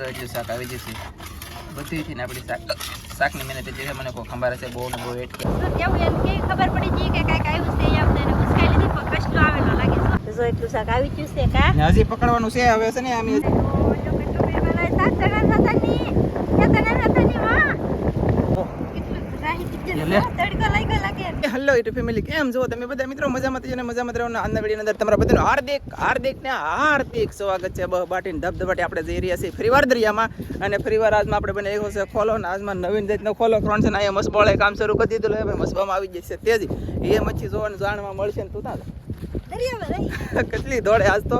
આપણે તો શાક આવી જશે. બધુંથી ને આપણી શાક શાકની મહેનત જે છે મને કોઈ ખંભાર હશે બહુ ને બહુ વેટ કરે. કેવું એમ કે ખબર પડી ગઈ કે કાંઈક આવ્યું છે એમ તો એને ઉચકાઈ લીધી પણ કષ્ટો આવેલો લાગે છે. જો એટલું શાક આવી ગયું છે કા? હજી પકડવાનું છે હવે છે ને આમ ઓ, જો કેટલું શાક ચણા હતા ની કે હતા ની માં કેટલું રાહી લે. દીધી તડકો લાગ્યો લાગે હેલો યુટ્યુબ ફેમિલી કેમ છો? તમે બધા મિત્રો મજામાં થઈને મજામાં રહો આજના વીડિયો અંદર તમારા બધાનું હાર્દિક હાર્દિક ને હાર્દિક સ્વાગત છે. બહ બાટીને ધબધબાટી આપણે જઈ રહ્યા છીએ ફરીવાર દરિયામાં. અને ફરીવાર આજમાં આપણે બને એક છે ખોલો ને આજમાં નવીન જાતનો ખોલો ત્રણ છે ને અહીંયા મસબોળે કામ શરૂ કરી દીધું. હવે મસબામાં આવી જશે. તેજી એ મચ્છી જોવાનું જાણવા મળશે ને તું તા દરિયામાં કેટલી દોડે આજ તો?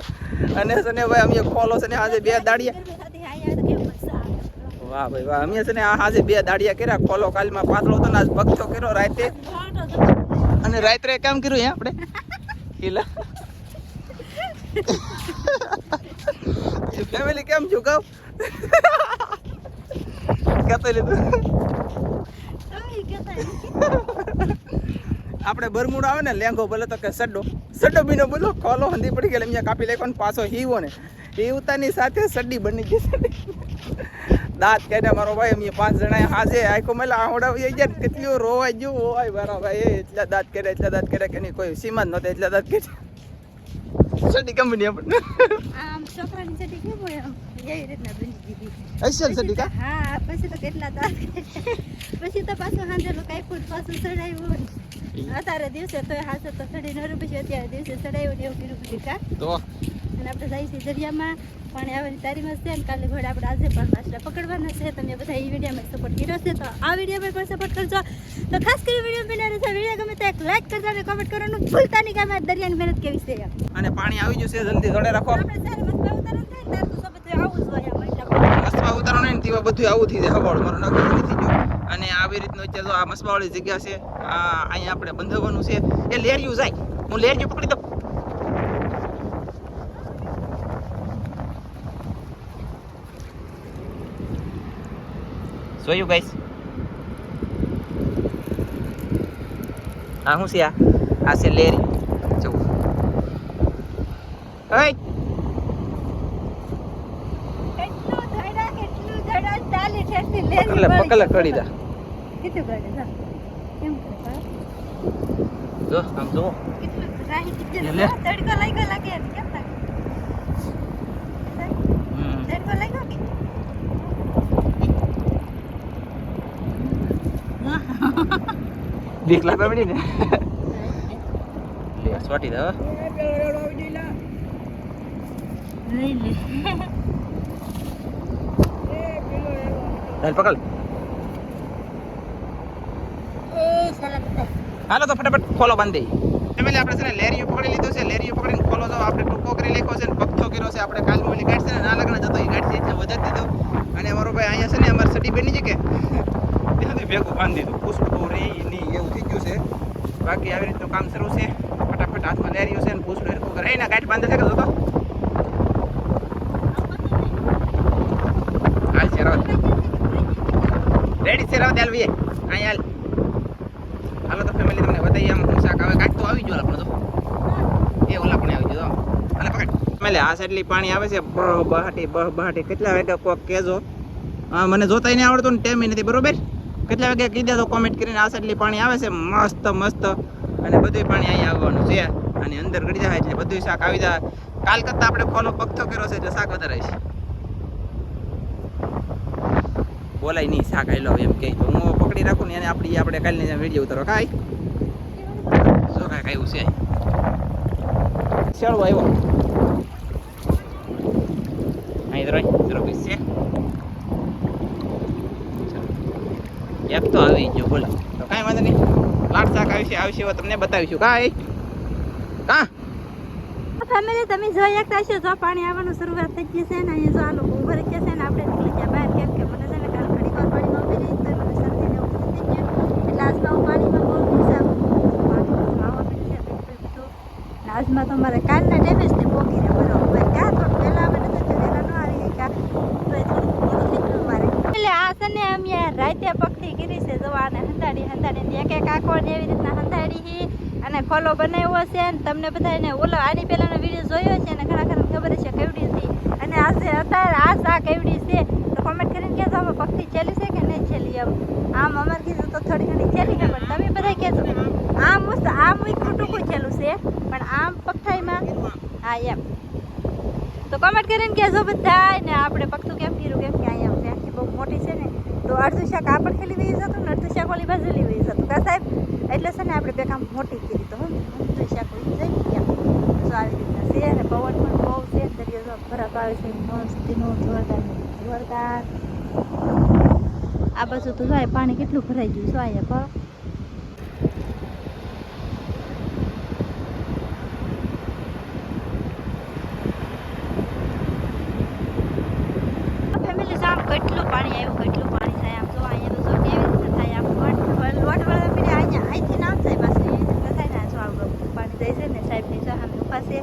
અને છે ને ભાઈ અમે ખોલો છે ને આજે બે દાડિયા ગરમી સાથે આયા તો કેવું મજા આવે વાહ ભાઈ, વાહ. અમે છે ને આજે બે દાડિયા કર્યા ખોલો કાલમાં પાતળો હતો ને આજ ભક્તો કર્યો રાતે. અને રાત્રે કામ કર્યું હે આપણે? કિલા ફેમિલી કેમ છું કહું? કહેતો લીધું. આપણે બરમુડ આવે ને લેંગો બોલે તો કે સડ્ડો. સડ્ડો બીનો બોલો ખોલો હંધી પડી ગયેલો અહીંયા કાપી લેખો ને પાછો હીવો ને. એ ઉતારની સાથે સડ્ડી બની ગઈ દાંત કાઢ્યા મારો ભાઈ અમે પાંચ જણા હાજે. આખો મેલા આવડાવી ગયા ને કેટલું રોવાઈ ગયું. હોય મારા ભાઈ એટલા દાંત કર્યા એટલા દાંત કર્યા કે નહીં કોઈ સીમા જ નહોતા એટલા દાંત કર્યા સડી કંપની આપણને આમ છોકરાની સડી કેમ હોય એવી રીતના બની દીધી અસલ સડી કા? હા પછી તો કેટલા દાંત પછી તો પાછું સાંજેલું કાંઈ ફૂટ પાછું ચડાવ્યું અત્યારે દિવસે તો હાથે તો ચડી નરું પછી અત્યારે દિવસે ચડાવ્યું ને એવું કર્યું કા? તો અને આપણે જાય છે દરિયામાં. પાણી આવવાની તારીમાં છે અને કાલે ઘોડા આપણે આજે પણ માછલા પકડવાના છે. તમે બધા એ વિડીયોમાં સપોર્ટ કર્યો છે તો આ વિડીયોમાં પણ સપોર્ટ કરજો. તો ખાસ કરી વીડિયો બનાવે છે વીડિયો ગમે તો એક લાઈક કરજો અને કોમેન્ટ કરવાનું ભૂલતા નહીં કે અમે દરિયાની મહેનત કેવી છે. અને પાણી આવી જશે છે જલ્દી જોડે રાખો. આપણે જ્યારે મસ્ત ઉતારો થાય ત્યારે તો સબત આવું જ હોય આમાં એટલા ને તેવા બધું આવું થઈ જાય. હવાળ મારો નગર નથી ગયો અને આવી રીતનું અત્યારે આ મસબાવાળી જગ્યા છે. આ અહીંયા આપણે બંધાવવાનું છે. એ લેરિયું જાય. હું લેરિયું પકડી દઉં. જોયું ગાઈસ આ શું છે આ આ છે લેરી પકલે કડી દા જા. આમ જો તડકો લાગ્યો લાગે કેમ લાગે? હમ તડકો લાગ્યો બીક લાગે પડી ને. લે સ્વાટી દે. ચાલ પકડ. હાલો તો ફટાફટ ખોલો બાંધી. ફેમિલી આપણે છે ને લેરિયું પકડી લીધું છે. લેરિયું પકડીને ખોલો તો આપણે ટૂંકો કરી લેખો છે ને પગથો કર્યો છે. આપણે કાલ ઓલી ગાડી છે ને ના લગ્ન જતો એ ગાડી છે એટલે વધારી દીધો. અને અમારો ભાઈ અહીંયા છે ને અમારે સડી બની છે કે ત્યાંથી ભેગું બાંધી દીધું. પૂછડું રે નહીં એવું થઈ ગયું છે. બાકી આવી રીતનું કામ શરૂ છે. ફટાફટ હાથમાં લેરિયું છે ને પૂછડું હરખું કરે. એના ગાંઠ બાંધે છે કે જોતો? હાલ છે રાવ રેડી છે રાવ દે હાલ. વીએ અહીંયા હાલ હાલો તો ફેમિલી તમને બતાવીએ આમ હું શાક આવે. કાંઈક તો આવી ગયો આપણે તો એ ઓલા પણ આવી ગયો અને પકડ. ફેમિલી આ સાઈડલી પાણી આવે છે. બહાટી બહ બહાટી કેટલા વાગે કોક કહેજો. મને જોતાય નહીં આવડતું ને ટેમ નથી, બરોબર? કેટલા વાગ્યા કીધા તો કોમેન્ટ કરીને આ સાઈડલી પાણી આવે છે. મસ્ત મસ્ત. અને બધું પાણી અહીંયા આવવાનું છે. અને અંદર ગળી જાય એટલે બધું શાક આવી જાય. કાલ કરતાં આપણે ખોલો પગથો કર્યો છે એટલે શાક વધારે છે બોલાય નહીં, શાક આવેલો એમ કે હું પકડી રાખું ને એને આપણી આપણે કાલની વીડિયો ઉતારો. કાંઈ? શું કાંઈ આવ્યું છે. ચાલો આવ્યો. અહીં તો રહી. જરો પીસ છે ચાલો. એક તો આવી ગયો બોલો તો કાંઈ વાંધો નહીં. લાટ શાક આવશે આવશે હવે તમને બતાવીશું. કાંઈ? કા? ફેમિલી તમે જોઈ એકતા છો જો પાણી આવવાનું શરૂઆત થઈ ગઈ છે ને, અહીંયા જો આ લોકો ઊભા રહી ગયા છે ને, આપણે નીકળી ગયા બહાર. કેમ કે મને છે ને કાલ ઘડી વાર પાણીમાં ઊભી રહી તો મને શરદી ને એવું થઈ ગયું. એટલે આજમાં હું પાણીમાં બહુ છું પાણીમાં નાહવા માંડી છે આજમાં તો મારે કાલના ટાઈમે જ તે પોગી ને બરોબર ક્યાં તો પહેલા અમે નતા તો વહેલા ન આવી શક્યા તો એ થોડું મોડું થઈ ગયું મારે એટલે આ છે ને અમે રાતે પગથી ગીરી છે જો આને હંતાડી હંતાડી એક એવી રીતના હંતાડી હી અને ખોલો બનાવ્યો છે અને તમને બધાને ઓલો આની પહેલાંનો વીડિયો જોયો છે અને ઘણા ખરા ખબર છે કેવડી હતી. અને આજે અત્યારે આ શાક કેવડી છે. કે નહીં ચેલી આવે આમ અમારે કીધું તો થોડી ઘણી ચેલી છે, પણ તમે બધા કહેજો. આમ આમ એટલું ટૂંકું છેલું છે, પણ આમ પગથાઈમાં હા, એમ. તો કોમેન્ટ કરીને કહેજો બધા ને આપણે પગતું કેમ કર્યું, કેમ કે અહીંયા આખી બહુ મોટી છે ને. તો અડધું શાક આપણે ખેલી દઈએ જતું ને અડધું શાક ઓલી બાજુ લઈ વહી જતું કા સાહેબ એટલે છે ને આપણે બે કામ મોટી કરી તો હું અડધું શાક જઈ ગયા તો આવી રીતના છે અને પવન પણ બહુ છે, દરિયો બરફ આવે છે મસ્તીનો જોરદાર જોરદાર. આ બાજુ તો જાય પાણી કેટલું ભરાઈ ગયું શું અહીંયા પર ફેમિલી આમ કેટલું પાણી આવ્યું કેટલું પાણી થાય આમ જો અહીંયા તો જો કેવી રીતે થાય આમ વટ વટ વળવા પીડે અહીંયા અહીંથી નામ થાય પાછું એ રીતે થાય ને આ જો આવડું પાણી જાય છે ને સાહેબની જો સામે ઊભા છે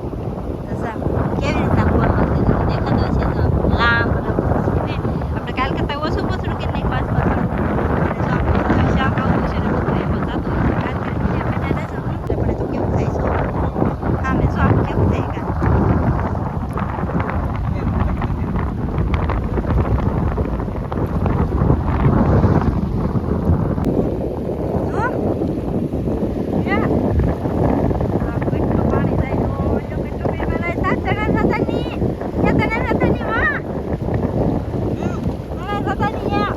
તો સા કેવી રીતના બોલમાં છે જો દેખાતો છે જો લાંબ લાંબ છે ને આપણે કાલ કરતાં ઓછું પોચડું કે નહીં પાસ પાછું અને જો આપણે જો શાક આવતું છે ને બધું એમાં જાતું હોય છે કાલ કરીને બીજા બેઠા રહેજો એટલે પણ એ તો કેવું થાય છે સામે જો આમ કેવું થાય કાં જો યા આ કેટલું પાણી જાય તો ઓલો કેટલું પીવા લાય સાત જણા થતા ની કે તને થતા ની માં મને થતા ની યા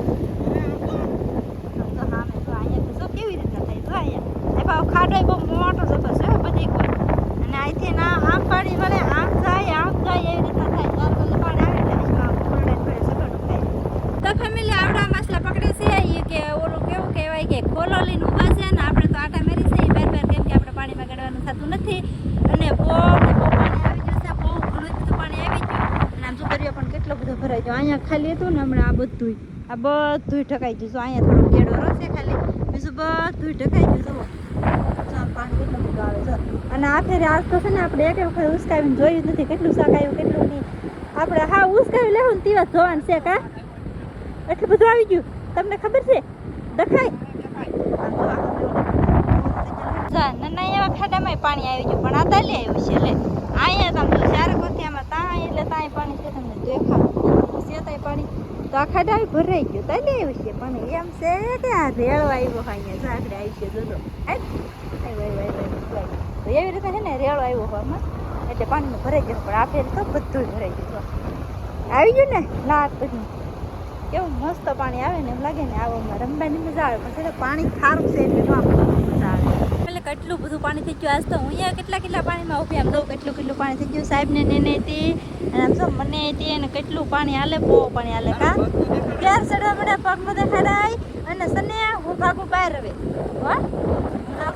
તો હા મે તો અહીંયા તો જો કેવી રીતે થાય જો અહીંયા એ પાછો ખાડો બહુ મોટો જતો છે હો બધી કોઈ અને અહીંથી ના આમ પાણી વળે આમ જાય આમ જાય એવી રીતના થાય ચાર કલાક પાણી આવે એટલે આમ ફરડે ફરડે સગડું થાય તો ફેમિલી આવડા માછલા પકડે છે એ કે ઓલું કેવું કહેવાય કે ખોલોલીને ઊભા છે ને આપણે તો આટા મેરી છે બાર બાર કેમ કે આપણે પાણીમાં ગળવાનું થતું નથી અને બહુ ને બહુ પાણી આવી ગયું છે બહુ ઘણું જ બધું પાણી આવી ગયું અને આમ જો દરિયો પણ કેટલો બધો ભરાઈ ગયો અહીંયા ખાલી હતું ને હમણાં આ બધું આ બધું ઢકાઈ ગયું. અહીંયા થોડો કેડો રહેશે ખાલી. બીજું બધું ઢકાઈ ગયું. જુઓ. જો આમ પાણી કેટલું બધું આવે અને આ ફેરે આજ તો છે ને આપણે એક વખત ઉસકાવીને જોયું નથી કેટલું શાક આવ્યું, કેટલું નહીં. આપણે હા ઉસકાવી લેવું ને તેવા જોવાનું છે કા? એટલું બધું આવી ગયું. તમને ખબર છે? દખાય નાના એવા ખાડામાં પાણી આવી ગયું, પણ આ તાલી આવ્યું છે, લે. અહીંયા તમે ચાર કોઠિયામાં ત્યાં એટલે ત્યાં પાણી છે તમને દેખાડું છે પાણી. તો આખા ડાળ ભરાઈ ગયું. તને એવું છે? પણ એમ છે કે આ રેળવા આવ્યો હોય અહીંયા. ઝાકડે આવી છે આવ્યો તો એવી રીતે છે ને રેળો આવ્યો હોય હોવામાં. એટલે પાણીમાં ભરાઈ ગયું. પણ આ ફેર તો બધું ભરાઈ ગયું. આવી ગયું ને? લાટ બધું. કેવું મસ્ત પાણી આવે ને એમ લાગે ને. આવવામાં રમવાની મજા આવે. પણ છે ને પાણી ખારું છે એટલે ન આપણને મજા આવે એટલે કેટલું બધું પાણી થઈ ગયું? આજ તો હું અહીંયા કેટલા કેટલા પાણીમાં ઊભી આમ દઉં કેટલું કેટલું પાણી થઈ ગયું? સાહેબને ને તે. અને આમ જો મને તે અને કેટલું પાણી હાલે બહુ પાણી હાલે કા? ક્યાર ચડવા પડે પગમાં દેખાડાય અને સને, હું ભાગું બહાર હવે. હો?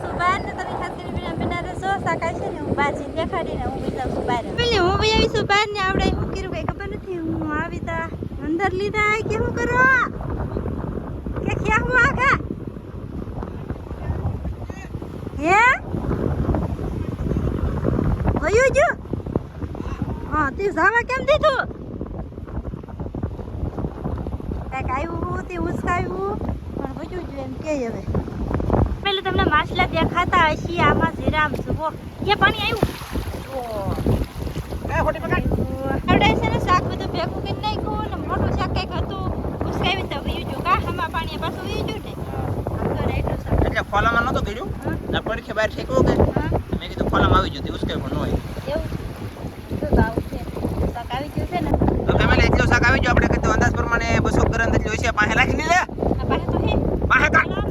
હું બહાર ને તમે ખાસ કરીને બિના બિના રહેશો સાકાય છે ને, હું બહાર દેખાડીને હું બી જાઉં બહાર. પેલી હું બી આવીશું બહાર ને આવડે હું કર્યું, કઈ ખબર નથી. હું આવી તા અંદર લીધા, કે શું કરો કે ક્યાં હું આગા? હે વયું જો હા તે જાવા કેમ દીધું? કાંઈક આવ્યું તે ઉસકાવ્યું પણ બચ્યું જ એમ કે હવે. પેલું તમને માછલા દેખાતા હશે આમાં જીરામ જુઓ કે પાણી આવ્યું? એ શાક બધું ભેગું કરી નાખ્યું ને મોટું શાક કંઈક હતું. ઉસકાવી તો વયું જો કા હમા પાણી પાછું વયું ગયું ને એટલે ખોલામાં કર્યું? હા ના પરીક્ષા બહાર ફેંકવો કે? મેં કીધું ખોલામાં આવી જતી ઉસકે પણ ન હોય. તો શાક આવી જો ને? એટલું શાક આવી ગયું આપણે કીધું અંદાજ પ્રમાણે બસો ગ્રામ જેટલું હશે પાસે રાખી લે. પાસે કાઢ.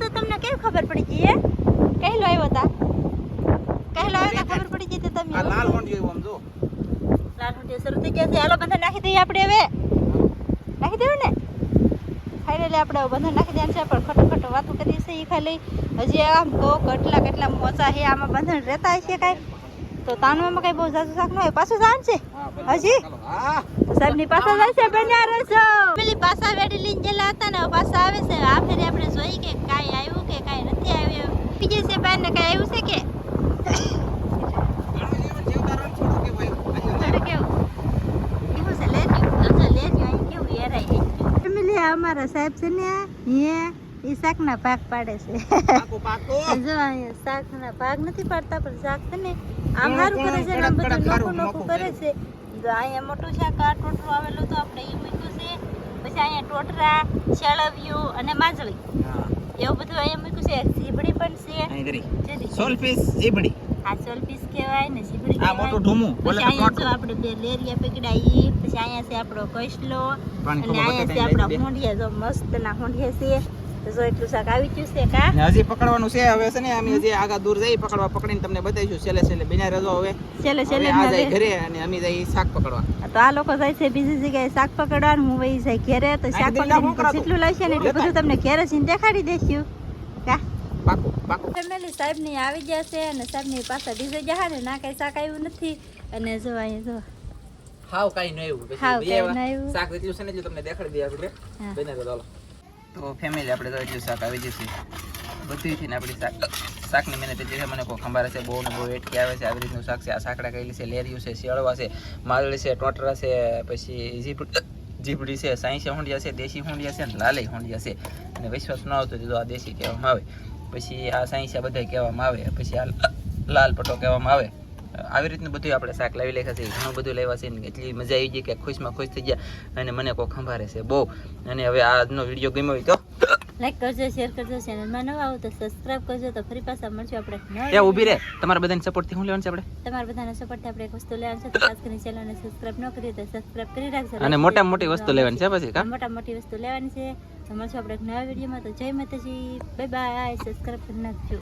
તો તમને કેવી ખબર પડી ગઈ હે? કહેલો આવ્યો તા. કહેલો આવ્યો તા ખબર પડી ગઈ તો તમે આ લાલ હોંડિયો આમ જો. લાલ હુંડી શરૂ થઈ ગયા છે. હાલો બંધન નાખી દઈએ આપણે હવે. નાખી દેવું ને? ફાઇનલી આપણે બંધન નાખી દેવાનું છે પણ ખટોખટ વાતો વાતું કરીએ છીએ એ ખાલી. હજી આમ તો કેટલા કેટલા મોચા છે આમાં બંધન રહેતા હશે કાંઈ. તો તાણવામાં કઈ બહુ જાજુ શાક ન હોય. પાછું જાણ છે? હજી? સાહેબની પાછા જાય છે બન્યા રહેશો. પેલી પાછા વેડી લઈને ગયેલા હતા ને પાછા આવે છે આ ફેરે આપણે જોઈ કે કાંઈ આવ્યું કે કાંઈ નથી આવ્યું બીજે છે બેન ને કાંઈ આવ્યું છે કે ઘણું જીવન જીવતા રહો ને છોડો કે ભાઈ થોડું કેવું એવું છે લેજો અચ્છા લેજો અહીં કેવું એરાય ફેમિલી અમારા સાહેબ છે ને હે એ શાકના ભાગ પાડે છે. જો અહીંયા શાકના ભાગ નથી પાડતા પણ શાક છે ને આમ સારું કરે છે આમ બધું નોખું નોખું કરે છે. જો અહીંયા મોટું શાક આ ટોટરું આવેલું તો આપણે એ મૂક્યું છે. પછી અહીંયા ટોટરા શેળવિયું અને માજળી. એવું બધું અહીંયા મૂક્યું છે. ઝીબડી પણ છે. અહીં ધરી જરી. સોલ પીસ ઝીબડી. આ ચોલ પીસ કહેવાય ને ઝીબડી આ મોટું ઢૂમું. બોલે તો આપણે બે લેરિયા પકડાઈ પછી અહીંયા છે આપણો કસલો અને અહીંયા છે આપણા. હોંડિયા જો મસ્ત ના હોંડિયા છે. જો એટલું શાક આવી ગયું છે કા? હજી પકડવાનું છે હવે છે ને અમે હજી આગા દૂર જઈ પકડવા પકડીને તમને બતાવીશું. છેલ્લે છેલ્લે બિના રજો હવે. છેલ્લે છેલ્લે આ જાય ઘરે અને અમે જઈ શાક પકડવા. તો આ લોકો જાય છે બીજી જગ્યાએ શાક પકડવાનું હું વહી જાય ઘેરે. તો શાક પકડીને શું કરાતું? જેટલું લેશે ને એટલું બધું તમને ઘેરે જઈને દેખાડી દેશું કા? પાકું પાકું. ફેમિલી સાહેબની આવી ગયા છે અને સાહેબની પાછા બીજે ગયા ને ના કઈ શાક આવ્યું નથી. અને જો અહીંયા જો. હાવ કાઈ ન આવ્યું. હાવ બે ન આવ્યું. શાક એટલું છે ને એટલું તમને દેખાડી દઈએ આપણે. બને તો ચાલો. તો ફેમિલી આપણે તો એટલું શાક આવી જશે. બધું છે ને આપણી શાક. શાકની મહેનત એટલી છે મને કોઈ ખંભાર છે બહુ ને બહુ એટકી આવે છે આવી રીતનું શાક છે. આ સાકડા કહેલી છે લેરિયું છે શિયાળવા છે માલડી છે ટોટરા છે પછી જીપ જીપડી છે સાંઈ છે હોંડિયા છે દેશી હુંડિયા છે ને લાલઈ હુંડિયા છે. અને વિશ્વાસ ન આવતો તો આ દેશી કહેવામાં આવે. પછી આ સાંઈ બધા કહેવામાં આવે પછી આ લાલ પટો કહેવામાં આવે. આવી રીતનું બધું આપણે શાક લાવી લેખા છે ઘણું બધું લેવા છે ને એટલી મજા આવી ગઈ કે ખુશમાં ખુશ થઈ ગયા અને મને કોઈ ખંભારે છે બહુ. અને હવે આજનો વીડિયો ગમ્યો હોય તો લાઈક કરજો શેર કરજો ચેનલમાં નવા આવો તો સબસ્ક્રાઇબ કરજો તો ફરી પાછા મળશું આપણે ત્યાં ઊભી રહે. તમારા બધાની સપોર્ટથી શું લેવાનું છે આપણે? તમારા બધાના સપોર્ટથી આપણે એક વસ્તુ લેવાનું છે તો ખાસ કરીને ચેનલને સબસ્ક્રાઇબ ન કરીએ તો સબસ્ક્રાઇબ કરી રાખજો. અને મોટા મોટી વસ્તુ લેવાની છે પછી મોટા મોટી વસ્તુ લેવાની છે. તો મળશું આપણે એક નવા વિડીયોમાં. તો જય માતાજી. બાય બાય સબસ્ક્રાઈબ કરી નાખજો.